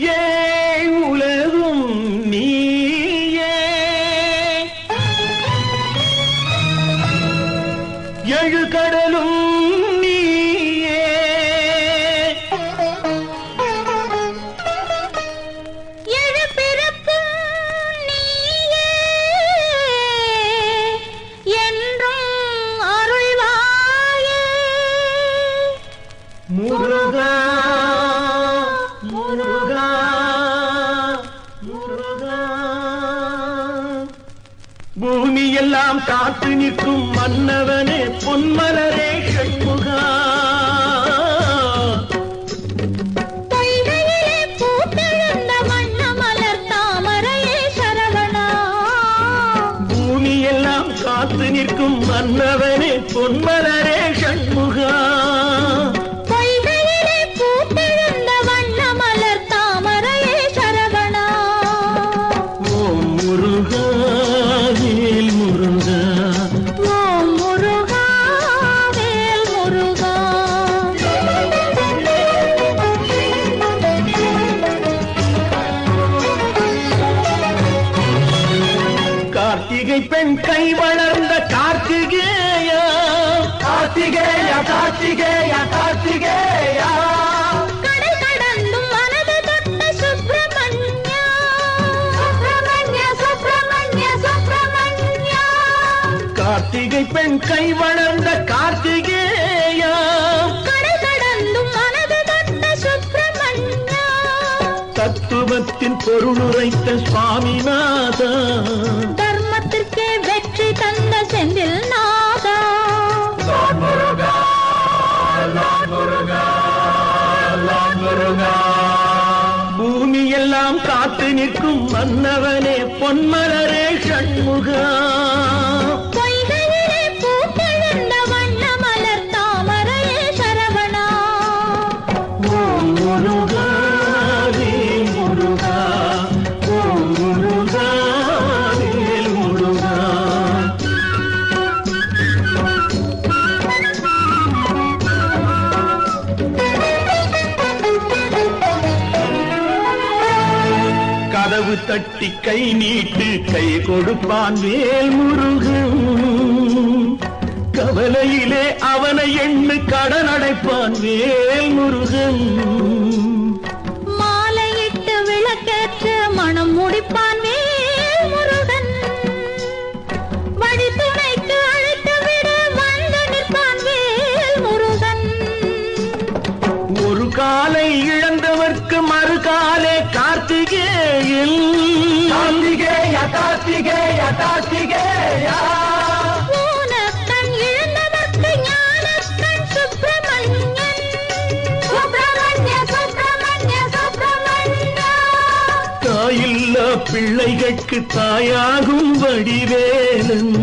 ஏ உலகும் நீயே? எழு கடலும் நீயே. எழு பிறப்பும் நீயே. என்றும் அருள்வாயே. முருகா முருகா முருகா பூமியெல்லாம் காத்து நிற்கும் மன்னவனே பொன்மலரே பூமியெல்லாம் காத்து நிற்கும் மன்னவனே பொன்மலரே ஷண்முகா கார்த்திகை பெண் கை வளர்ந்த கார்த்திகேயா. கார்த்திகேயா கார்த்திகேயா கார்த்திகேயா. கார்த்திகை பெண் கை வளர்ந்த கார்த்திகேயா. கடல் கடந்தும் மனது தொட்ட சுப்பிரமணியா. தத்துவத்தின் பொருளுரைத்த சுவாமிநாதா தந்த செந்தில் நாதா. பூமியெல்லாம் காத்து நிற்கும் மன்னவனே பொன்மலரே ஷண்முகா கதவு தட்டி கை நீட்டு கை கொடுப்பான் வேல் முருகன் கவலையிலே அவனை எண்ணு கடன் அடைப்பான் வேல் முருகன் சுப்பிரமணியா தாயில்லா பிள்ளைகளுக்கு தாயாகும் வடிவேலன்.